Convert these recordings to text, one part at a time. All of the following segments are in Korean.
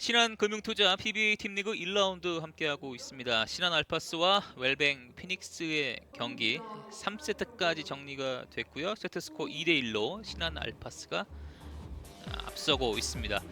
신한금융투자 PBA 팀리그 1라운드 함께하고 있습니다. 신한 알파스와 웰뱅 피닉스의 경기 3세트까지 정리가 됐고요. 세트 스코어 2대 1로 신한 알파스가 앞서고 있습니다.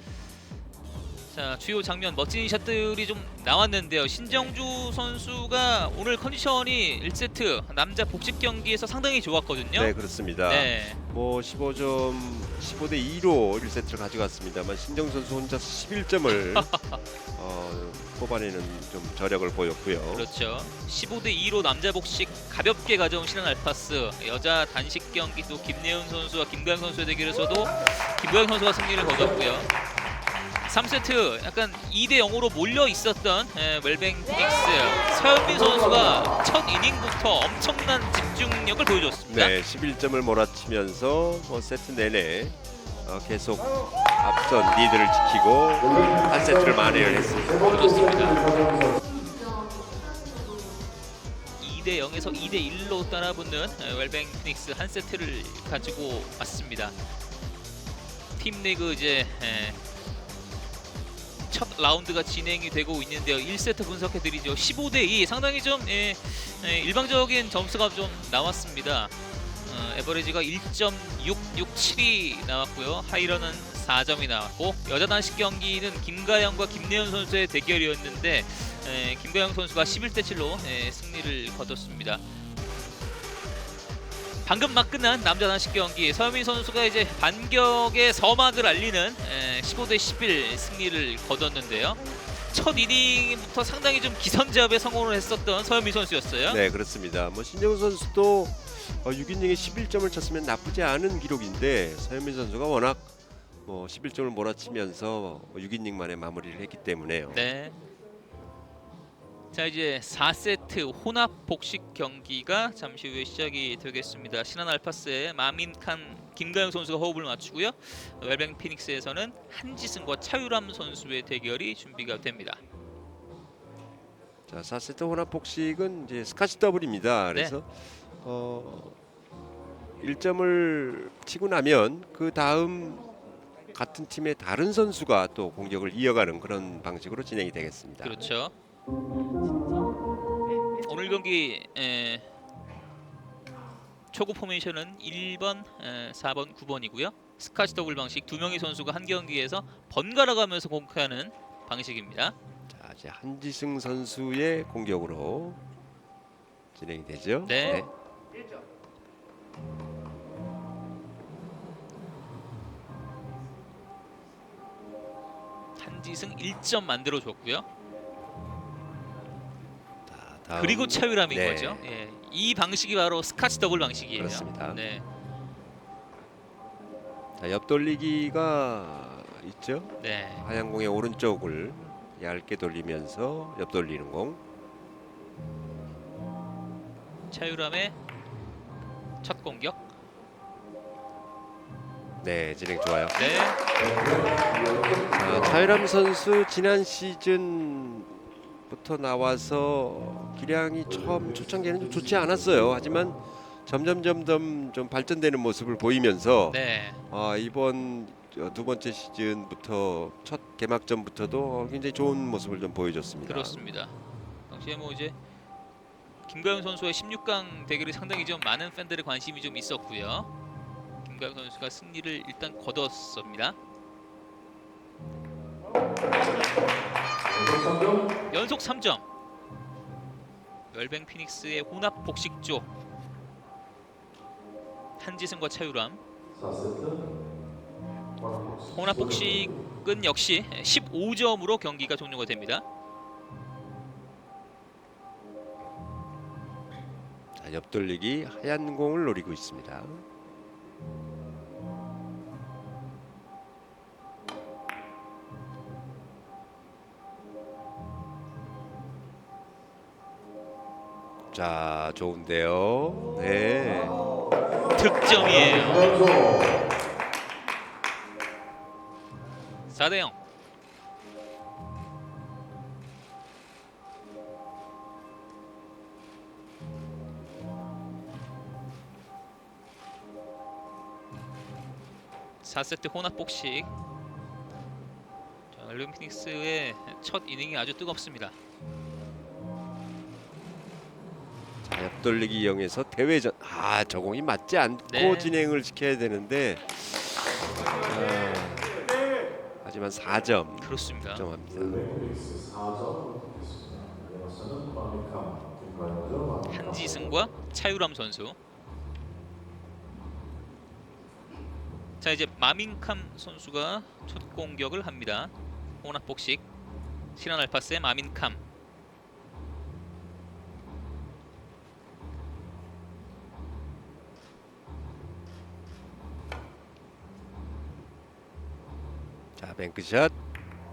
자 주요 장면 멋진 샷들이 좀 나왔는데요. 신정주 선수가 오늘 컨디션이 1세트 남자 복식 경기에서 상당히 좋았거든요. 네 그렇습니다. 네. 뭐 15점 15대 2로 1세트를 가져갔습니다만 신정 선수 혼자서 11점을 어, 뽑아내는 좀 저력을 보였고요. 그렇죠. 15대 2로 남자 복식 가볍게 가져온 신한 알파스 여자 단식 경기도 김예은 선수와 김가영 선수의 대결에서도 김가영 선수가 승리를 거뒀고요. 3세트 약간 2대 0으로 몰려 있었던 예, 웰뱅 피닉스 서현민 선수가 첫 이닝부터 엄청난 집중력을 보여줬습니다. 네 11점을 몰아치면서 뭐 세트 내내 어, 계속 앞선 리드를 지키고 한 세트를 만회를 했습니다. 그렇습니다. 2대 0에서 2대 1로 따라붙는 에, 웰뱅 피닉스 한 세트를 가지고 왔습니다. 팀 리그 이제 에, 첫 라운드가 진행이 되고 있는데요. 1세트 분석해 드리죠. 15대 2 상당히 좀 예, 예, 일방적인 점수가 좀 나왔습니다. 어, 에버리지가 1.667이 나왔고요. 하이런은 4점이 나왔고 여자 단식 경기는 김가영과 김내연 선수의 대결이었는데 에, 김가영 선수가 11대 7로 에, 승리를 거뒀습니다. 방금 막 끝난 남자 단식 경기 서민 선수가 이제 반격의 서막을 알리는 에, 15대 11 승리를 거뒀는데요. 첫 이닝부터 상당히 좀 기선제압에 성공을 했었던 서현민 선수였어요. 네 그렇습니다. 뭐 신정 선수도 어, 6이닝에 11점을 쳤으면 나쁘지 않은 기록인데 서현민 선수가 워낙 뭐 11점을 몰아치면서 6이닝 만에 마무리를 했기 때문에요. 네. 자 이제 4세트 혼합 복식 경기가 잠시 후에 시작이 되겠습니다. 신한 알파스의 마민칸 김가영 선수가 호흡을 맞추고요. 웰뱅 피닉스에서는 한지승과 차유람 선수의 대결이 준비가 됩니다. 자 4세트 혼합 복식은 이제 스카치 더블입니다. 네. 그래서 어 1점을 치고 나면 그 다음 같은 팀의 다른 선수가 또 공격을 이어가는 그런 방식으로 진행이 되겠습니다. 그렇죠. 오늘 경기 에, 초구 포메이션은 1번, 에, 4번, 9번이고요. 스카치 더블 방식 두 명의 선수가 한 경기에서 번갈아 가면서 공격하는 방식입니다. 자 이제 한지승 선수의 공격으로 진행이 되죠. 네. 한지승 1점 만들어 줬고요. 그리고 차유람인 네. 거죠. 예. 이 방식이 바로 스카치 더블 방식이에요. 그렇습니다. 네. 자, 옆 돌리기가 있죠. 네. 하얀 공의 오른쪽을 얇게 돌리면서 옆 돌리는 공. 차유람의 첫 공격. 네, 진행 좋아요. 네. 자, 차유람 선수 지난 시즌 부터 나와서 기량이 처음 초창기에는 좀 좋지 않았어요. 하지만 점점 점점 좀 발전되는 모습을 보이면서 네. 아, 이번 어, 두 번째 시즌부터 첫 개막전부터도 굉장히 좋은 모습을 좀 보여줬습니다. 그렇습니다. 당시에 뭐 이제 김가영 선수의 16강 대결이 상당히 좀 많은 팬들의 관심이 좀 있었고요. 김가영 선수가 승리를 일단 거뒀습니다. 연속 3점. 웰뱅 피닉스의 혼합 복식조 한지승과 차유람 혼합 복식은 역시 15점으로 경기가 종료가 됩니다. 자, 옆 돌리기 하얀 공을 노리고 있습니다. 자, 좋은데요. 네. 득점이에요. 4대 0. (4세트) 혼합 복식 자, 웰빙 피닉스의 첫 이닝이 아주 뜨겁습니다. 자, 옆돌리기 이용해서 대회전 아 저공이 맞지 않고 네. 진행을 시켜야 되는데 아, 하지만 4점 그렇습니다. 득점합니다. 한지승과 차유람 선수. 자 이제 마민캄 선수가 첫 공격을 합니다. 혼합 복식 신한 알파스의 마민캄. 뱅크샷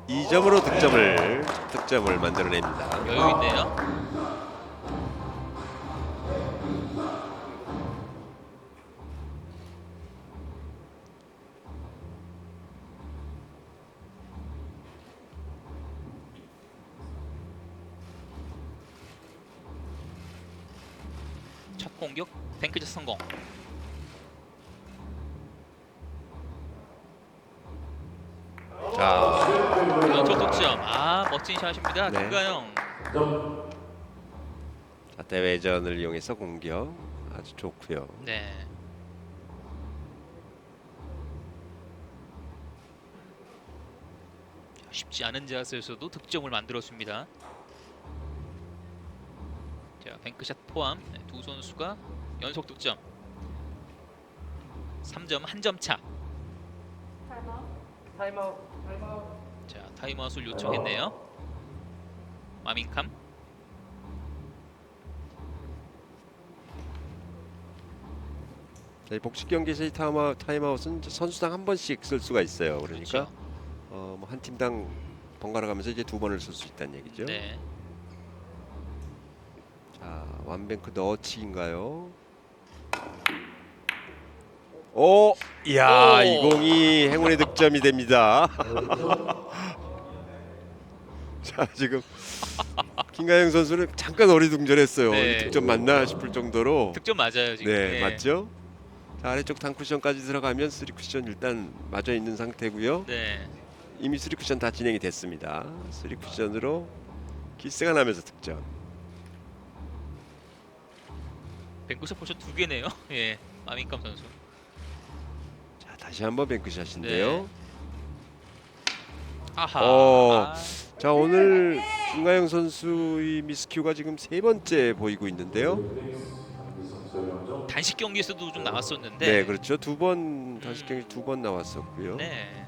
2점으로 득점을 득점을 만들어냅니다. 여유 있네요. 멋진 샷입니다. 네. 김가영. 자, 대회전을 이용해서 공격 아주 좋고요. 네. 쉽지 않은 자세에서도 득점을 만들어줍니다. 자, 뱅크샷 포함 네, 두 선수가 연속 득점. 3점 한 점 차. 자, 타임아웃을 요청했네요. 마민캄. 자, 이 복식 경기에서 이 타임아웃, 타임아웃은 선수당 한 번씩 쓸 수가 있어요. 그러니까 그렇죠. 어, 뭐 한 팀당 번갈아 가면서 이제 두 번을 쓸 수 있다는 얘기죠. 네. 자, 완뱅크 넣어치기인가요? 오, 이야, 오. 이 공이 행운의 득점이 됩니다. 자, 지금 김가영 선수는 잠깐 어리둥절했어요. 네. 이 득점 맞나 싶을 정도로. 득점 맞아요 지금. 네, 맞죠? 자, 아래쪽 단 쿠션까지 들어가면 3 쿠션 일단 맞아 있는 상태고요. 네. 이미 3 쿠션 다 진행이 됐습니다. 3 쿠션으로 키스가 나면서 득점. 뱅크샷 포션 두 개네요. 예. 마민캄 선수. 자, 다시 한번 뱅크샷인데요. 네. 아하. 어. 아, 자 오늘 김가영 선수의 미스큐가 지금 세 번째 보이고 있는데요. 단식 경기에서도 좀 나왔었는데. 네, 그렇죠. 두번 다시 경기 두 번 나왔었고요. 네.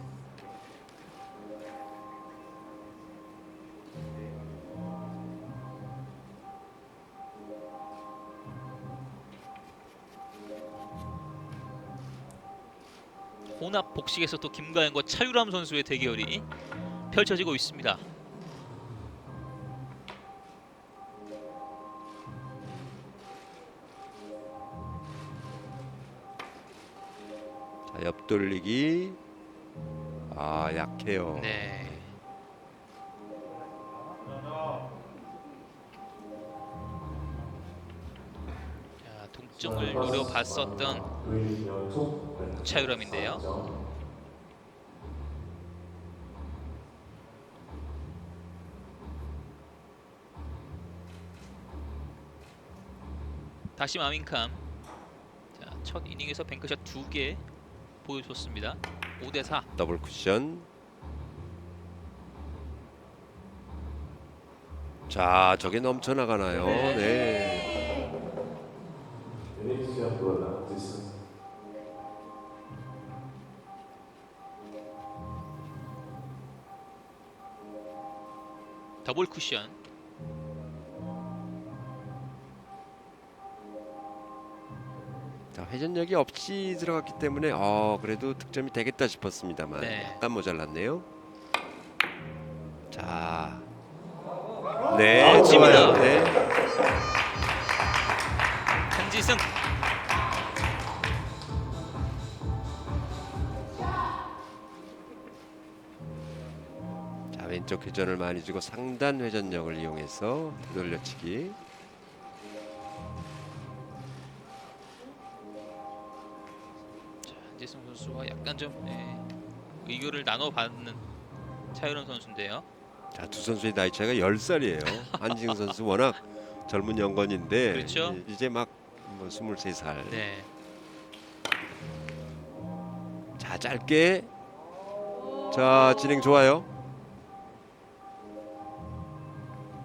혼합 복식에서 또 김가연과 차유람 선수의 대결이 펼쳐지고 있습니다. 돌리기 아 약해요. 네. 자, 동점을 노려봤었던 차유람인데요. 다시 마민캄. 자, 첫 이닝에서 뱅크샷 두개 보여줬습니다. 5대 4. 더블 쿠션. 자 저게 넘쳐 나가나요? 네. 네. 더블 쿠션. 회전력이 없이 들어갔기 때문에 어 그래도 득점이 되겠다 싶었습니다만 네. 약간 모자랐네요. 자. 네, 아, 칩니다. 좋아요. 네. 한지승. 자 왼쪽 회전을 많이 주고 상단 회전력을 이용해서 되돌려치기. 자, 한지승 선수와 약간 좀 예, 의견을 나눠받는 차유람 선수인데요. 자, 두 선수의 나이 차이가 10살이에요. 한지웅 선수 워낙 젊은 연건인데 그렇죠. 이- 이제 막뭐 23살. 네. 자, 짧게. 자, 진행 좋아요.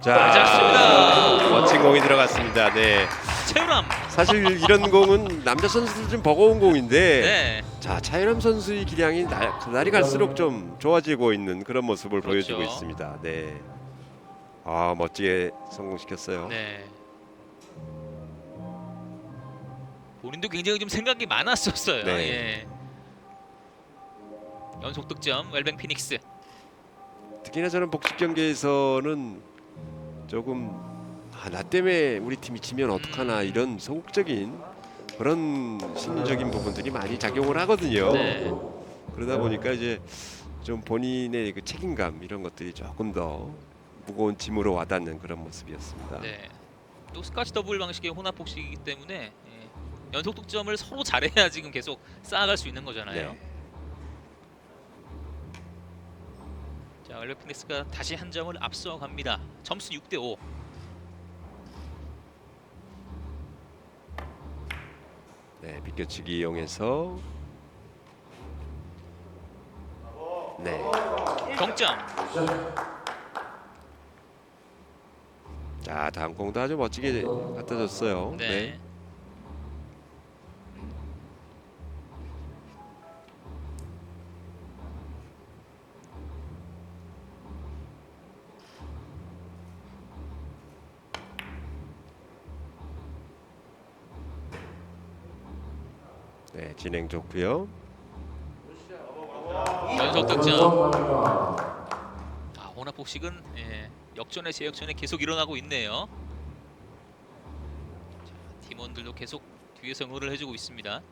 자, 맞았습니다. 멋진 공이 들어갔습니다. 네. 차유람. 사실 이런 공은 남자 선수들 좀 버거운 공인데 네. 자 차유람 선수의 기량이 날, 날이 갈수록 좀 좋아지고 있는 그런 모습을 그렇죠. 보여주고 있습니다. 네. 아 멋지게 성공시켰어요. 네. 본인도 굉장히 좀 생각이 많았었어요. 네. 예. 연속 득점 웰뱅 피닉스. 특히나 저는 복식 경기에서는 조금 아, 나 때문에 우리 팀이 지면 어떡하나 음. 이런 소극적인 그런 심리적인 부분들이 많이 작용을 하거든요. 네. 그러다 보니까 이제 좀 본인의 그 책임감 이런 것들이 조금 더 무거운 짐으로 와닿는 그런 모습이었습니다. 네. 또 스카치 더블 방식의 혼합 복식이기 때문에 예. 연속 득점을 서로 잘해야 지금 계속 쌓아갈 수 있는 거잖아요. 네. 자, 웰뱅 피닉스가 다시 한 점을 앞서갑니다. 점수 6대 5. 네, 비껴치기 이용해서 네. 동점. 자, 다음 공도 아주 멋지게 갖다 줬어요. 네. 네. 진행 좋고요. 연속 득점. 아, 혼합 복식은 예, 역전에 재역전에 계속 일어나고 있네요. 자, 팀원들도 계속 뒤에서 응원을 해주고 있습니다.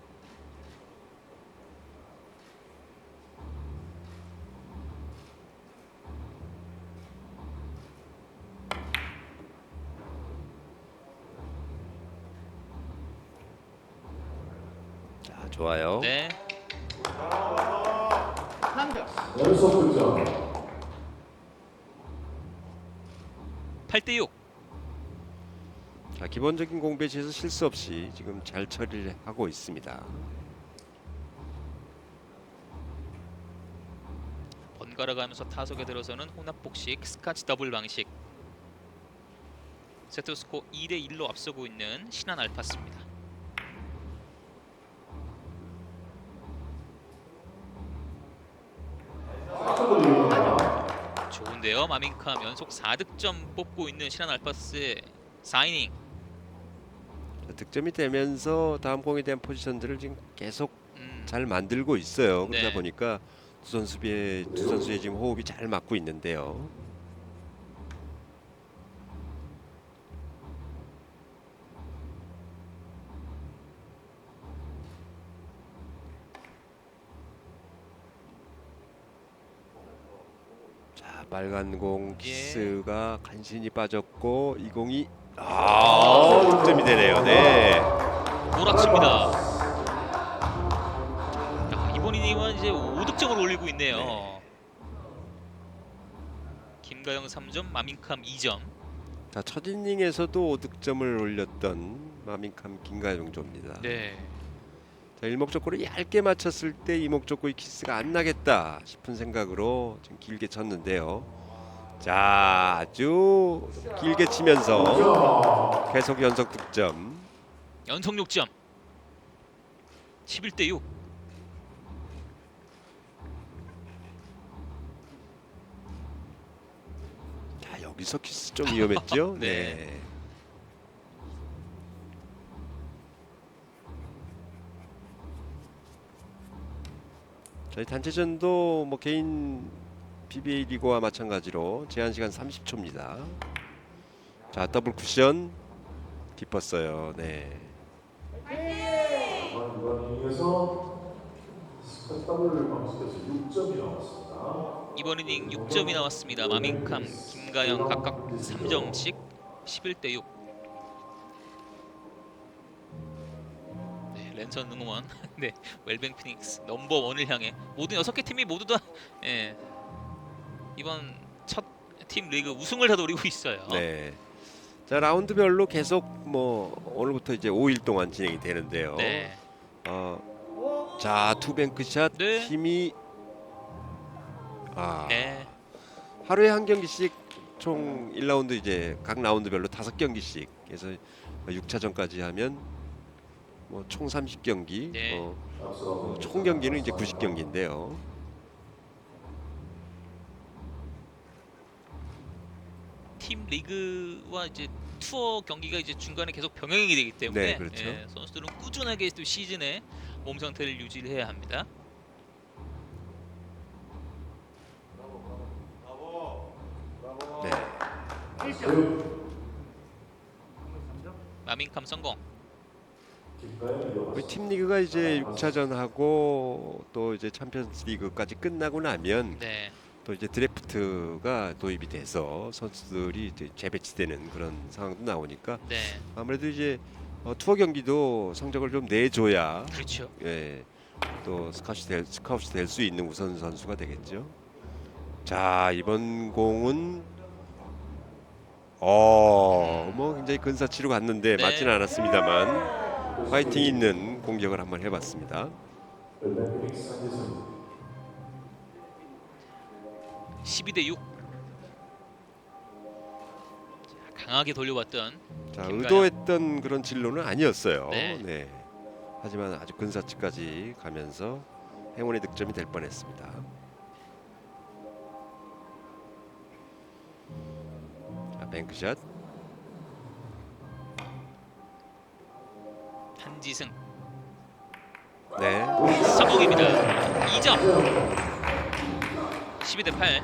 자, 좋아요. 네, 연속 득점 8대 6. 자, 기본적인 공배지에서 실수 없이 지금 잘 처리를 하고 있습니다. 번갈아 가면서 타석에 들어서는 혼합 복식 스카치 더블 방식. 세트 스코어 2대 1로 앞서고 있는 신한 알파스입니다. 좋은데요. 마민캄 연속 4득점 뽑고 있는 신한 알파스의 4이닝. 자, 득점이 되면서 다음 공에 대한 포지션들을 지금 계속 음, 잘 만들고 있어요. 그러다 네. 보니까 두 선수의 두 선수의 지금 호흡이 잘 맞고 있는데요. 자, 빨간 공 예. 키스가 간신히 빠졌고 이 공이 아, 득점이 되네요. 네. 몰아칩니다. 야, 이번 이닝은 이제 5득점을 올리고 있네요. 네. 김가영 3점, 마민캄 2점. 자, 첫 이닝에서도 5득점을 올렸던 마민캄 김가영조입니다. 네. 자, 일목적구를 얇게 맞췄을 때 이목적구의 키스가 안 나겠다 싶은 생각으로 지금 길게 쳤는데요. 자, 아주 길게 치면서 계속 연속 득점. 연속 6점. 11대 6. 자, 여기서 키스 좀 위험했죠? 네. 네. 저희 단체전도 뭐 개인 PBA 리그와 마찬가지로 제한 시간 30초입니다. 자, 더블 쿠션 깊었어요. 네. 이번 이닝에서 스카치 더블을 방식해서 6점이 나왔습니다. 이번 이닝 6점이 나왔습니다. 마민캄, 김가영 각각 3점씩 11대 6. 랜선 응원. 네, 웰뱅 피닉스 넘버 원을 향해 모든 6개 팀이 모두 다 예, 이번 첫 팀 리그 우승을 다 노리고 있어요. 네. 자 라운드별로 계속 뭐 오늘부터 이제 5일 동안 진행이 되는데요. 네. 어, 자 투뱅크샷 네. 힘이 아 네. 하루에 한 경기씩 총 1라운드 이제 각 라운드별로 다섯 경기씩 해서 6차전까지 하면 뭐 총 30경기 네. 어, 어, 총 경기는 이제 90경기인데요. 팀 리그와 이제 투어 경기가 이제 중간에 계속 병행이 되기 때문에 네, 그렇죠. 예, 선수들은 꾸준하게 또 시즌에 몸 상태를 유지를 해야 합니다. 네. 마민캄 성공. 팀 리그가 이제 6차전 하고 또 이제 챔피언스 리그까지 끝나고 나면 네. 또 이제 드래프트가 도입이 돼서 선수들이 이제 재배치되는 그런 상황도 나오니까 네. 아무래도 이제 어, 투어 경기도 성적을 좀 내줘야 그렇죠. 예, 또 스카우트 될, 스카우트 될수 있는 우선 선수가 되겠죠. 자 이번 공은 어뭐 굉장히 근사치로 갔는데 네. 맞지는 않았습니다만 파이팅 있는 공격을 한번 해봤습니다. 웰뱅 피닉스 한재승 12대 6. 자, 강하게 돌려왔던 자. 의도했던 그런 진로는 아니었어요. 네. 네. 하지만 아주 근사치까지 가면서 행운의 득점이 될 뻔했습니다. 자 뱅크샷. 한지승 네. 성공입니다. 2점. 12 대 8.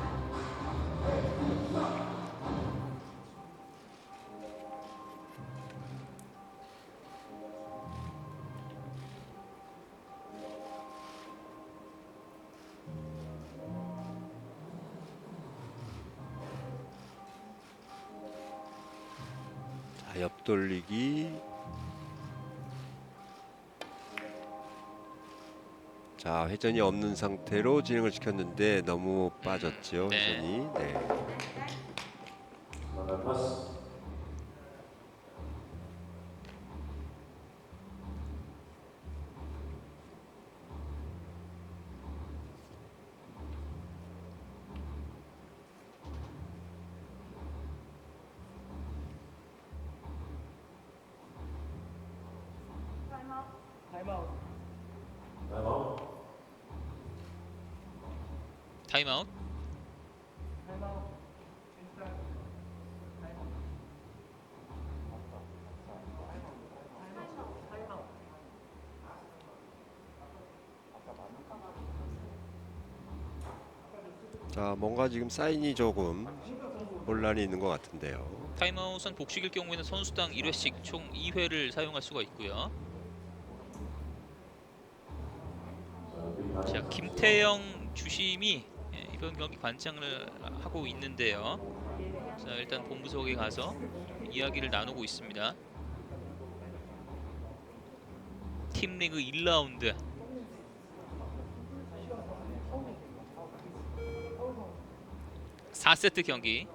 자 옆돌리기. 자 회전이 없는 상태로 진행을 시켰는데 너무 빠졌죠 네. 회전이. 네. 만화 파스 타임아웃 타임아웃. 자 뭔가 지금 사인이 조금 혼란이 있는 것 같은데요. 타임아웃은 복식일 경우에는 선수당 1회씩 총 2회를 사용할 수가 있고요. 자 김태영 주심이 예, 이번 경기 관장을 하고 있는데요. 자 일단 본부석에 가서 이야기를 나누고 있습니다. 팀 리그 1라운드 4세트 경기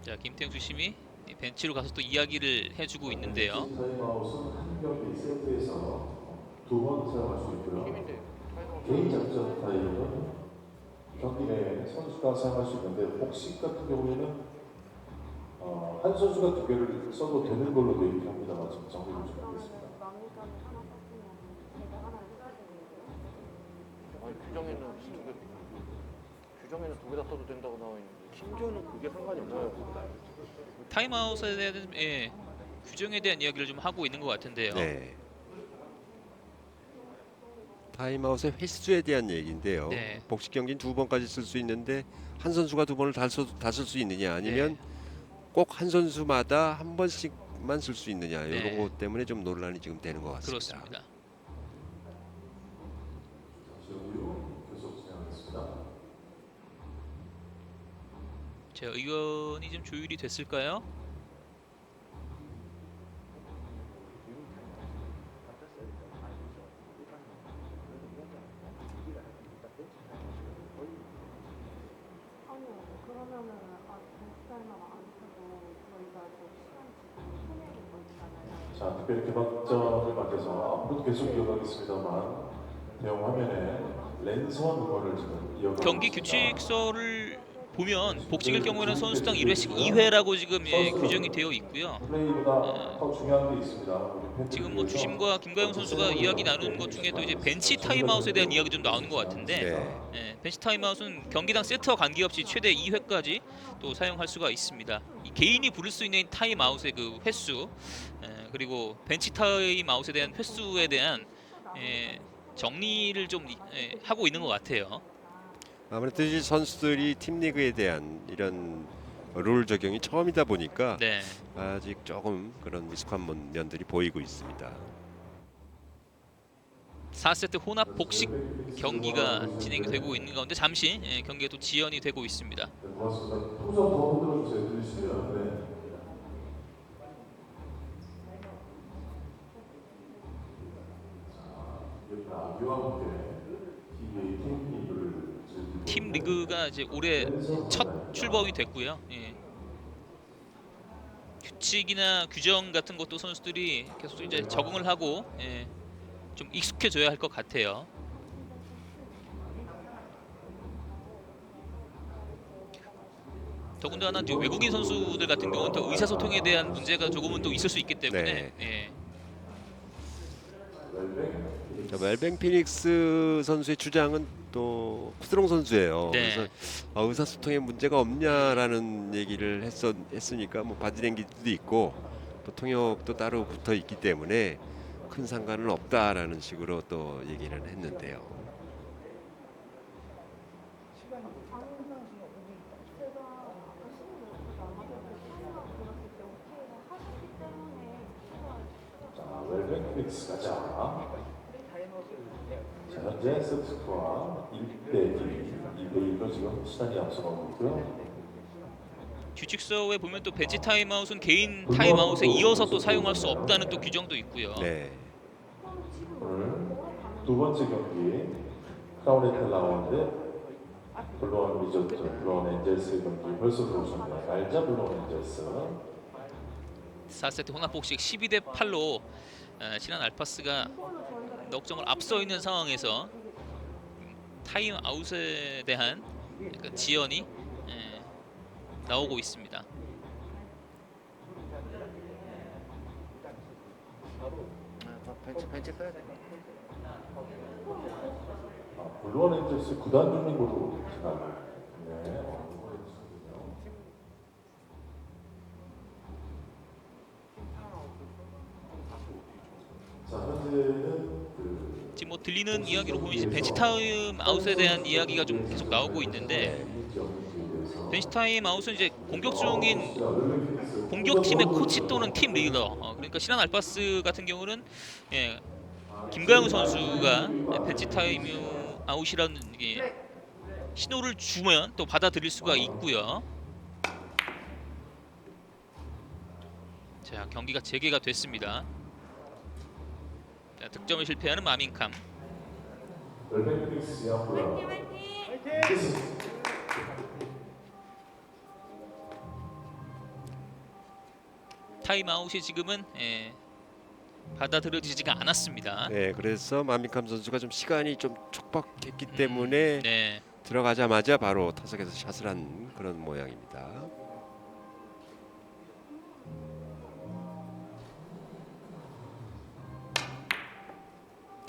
자 김태형 주심이 이 벤치로 가서 또 이야기를 해주고 있는데요. 두 번 사용할 수 있고요. 개인 작전 타임은 경기 내에 선수가 사용할 수 있는데 복식 같은 경우에는 어, 한 선수가 두 개를 써도 되는 걸로 되어 있긴 합니다만 지금 정리를 좀 하겠습니다. 아니 규정에는 두 개, 규정에는 두 개 다 써도 된다고 나와 있는데 심지어는 그게 상관이 없어요. 타임아웃에 대한 예, 규정에 대한 이야기를 좀 하고 있는 것 같은데요. 네. 타임아웃의 횟수에 대한 얘기인데요. 네. 복식 경기는 두 번까지 쓸 수 있는데 한 선수가 두 번을 다쓸 수 있느냐 아니면 네. 꼭한 선수마다 한 번씩만 쓸 수 있느냐 네. 이런 것 때문에 좀 논란이 지금 되는 것 같습니다. 그렇습니다. 자 의견이 좀 조율이 됐을까요? 특별 개막전을 맞아서 앞으로도 계속 이어가겠습니다만 대형 화면에 랜선 응원을 지금 이어가고 경기 있습니다. 규칙서를 보면 복식일 경우에는 선수당 1회씩 2회라고 지금 예, 규정이 되어 있고요. 팬들을 지금 뭐 주심과 김가영 선수가 이야기 나누는 것 중에도 이제 벤치 타임아웃에 대한 이야기 좀 나오는 것 같은데 네. 예, 벤치 타임아웃은 경기당 세트와 관계없이 최대 2회까지 또 사용할 수가 있습니다. 이 개인이 부를 수 있는 타임아웃의 그 횟수 예, 그리고 벤치 타임아웃에 대한 횟수에 대한 예, 정리를 좀 예, 하고 있는 것 같아요. 아무래도 이제 선수들이 팀 리그에 대한 이런 룰 적용이 처음이다 보니까 네. 아직 조금 그런 미숙한 면들이 보이고 있습니다. 4세트 혼합 복식 경기가 진행이 되고 있는 가운데 잠시 예, 경기가 또 지연이 되고 있습니다. 팀 리그가 이제 올해 첫 출범이 됐고요. 예. 규칙이나 규정 같은 것도 선수들이 계속 이제 적응을 하고 예, 좀 익숙해져야 할 것 같아요. 더군다나 이제 외국인 선수들 같은 경우는 또 의사소통에 대한 문제가 조금은 또 있을 수 있기 때문에 네. 예. 자, 멜뱅 피닉스 선수의 주장은 또 쿠스롱 선수예요. 네. 그래서 어, 의사소통에 문제가 없냐라는 얘기를 했었, 했으니까 뭐 바디랭귀지도 있고 또 통역도 따로 붙어 있기 때문에 큰 상관은 없다라는 식으로 또 얘기를 했는데요. 자, 웰뱅 픽스 가자. 자, 현재 세트스코어 1대 2, 2대 1로 지금 시간이 앞서가고 있고요. 규칙서에 보면 또 벤치 타임아웃은 개인 타임아웃에 이어서 또 사용할 수 없다는 또 규정도 있고요. 네. 오늘 두 번째 경기 크라운 에텔 라운드 블루원 리조트 블루원 엔젤스 경기 벌써 들어오셨네요. 날자 블루원 엔젤스 4세트 혼합 복식 12대 8로 어, 신한 알파스가 넉점을 앞서 있는 상황에서 타임 아웃에 대한 약간 지연이 예, 나오고 있습니다. 아, 벤치 벤치 빼야 돼. 아, 블루원 엔젤스 구단 주민으로 지나가요. 네. 어, 블루원 엔젤스군요. 자 현재는 그 지금 뭐 들리는 이야기로 보면 이제 벤치 타임 아웃에 대한 이야기가 좀 계속 나오고 있는데 벤치 타임 아웃은 이제 공격 중인 공격팀의 코치 또는 팀 리더 어, 그러니까 신한 알파스 같은 경우는 예, 김가영 선수가 벤치 타임 아웃이라는 이게 신호를 주면 또 받아들일 수가 있고요. 자 경기가 재개가 됐습니다. 자, 득점을 실패하는 마민캄. 웰뱅 픽스 양보라 타임아웃이 지금은 예, 받아들여지지가 않았습니다. 네, 그래서 마미캄 선수가 좀 시간이 좀 촉박했기 때문에 네. 들어가자마자 바로 타석에서 샷을 한 그런 모양입니다.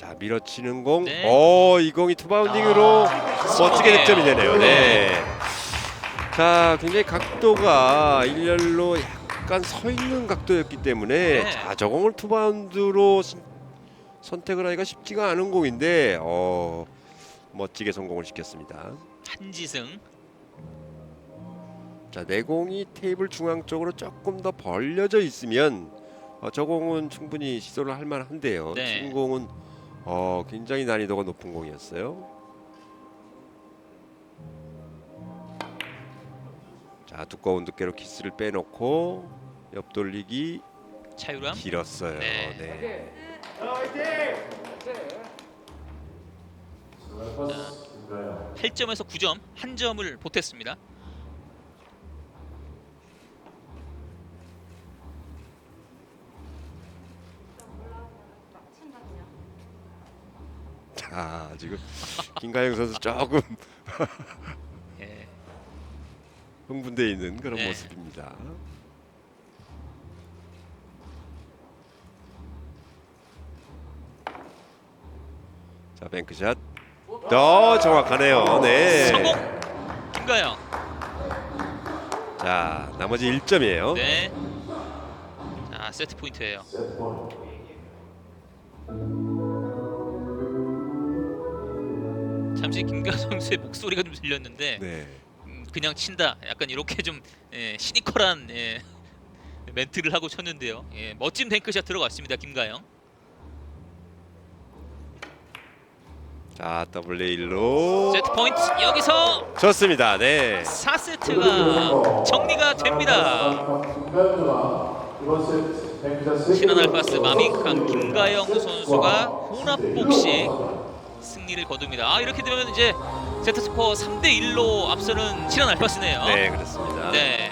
자 밀어치는 공, 네. 오, 이 공이 투바운딩으로 멋지게 좋네요. 득점이 되네요. 네. 자, 굉장히 각도가 일렬로 약간 서 있는 각도였기 때문에 네. 자, 저 공을 투바운드로 신- 선택을 하기가 쉽지가 않은 공인데, 어, 멋지게 성공을 시켰습니다. 한지승. 자, 내공이 테이블 중앙 쪽으로 조금 더 벌려져 있으면 어, 저 공은 충분히 시도를 할 만한데요. 네. 친 공은 어, 굉장히 난이도가 높은 공이었어요. 자, 두꺼운 두께로 키스를 빼놓고 옆돌리기 차유람. 길었어요. 네. 네. 김가영 8점에서 9점, 한 점을 보탰습니다. 아 지금 김가영 선수 조금 예. 흥분돼 있는 그런 네. 모습입니다. 자 뱅크샷 더 정확하네요. 네. 성공. 김가영. 자 나머지 1점이에요. 네. 자 세트 포인트예요. 잠시 김가영 선수의 목소리가 좀 들렸는데 네. 음, 그냥 친다. 약간 이렇게 좀 예, 시니컬한 예, 멘트를 하고 쳤는데요. 예, 멋진 뱅크샷 들어갔습니다. 김가영. 자 더블 레일로 세트 포인트 여기서 좋습니다. 네. 4세트가 정리가 됩니다. 신한 알파스 마밍칸 김가영 선수가 혼합 복식 승리를 거둡니다. 아 이렇게 되면 이제 세트 스코어 3대 1로 앞서는 신한 알파스네요. 네 그렇습니다. 네.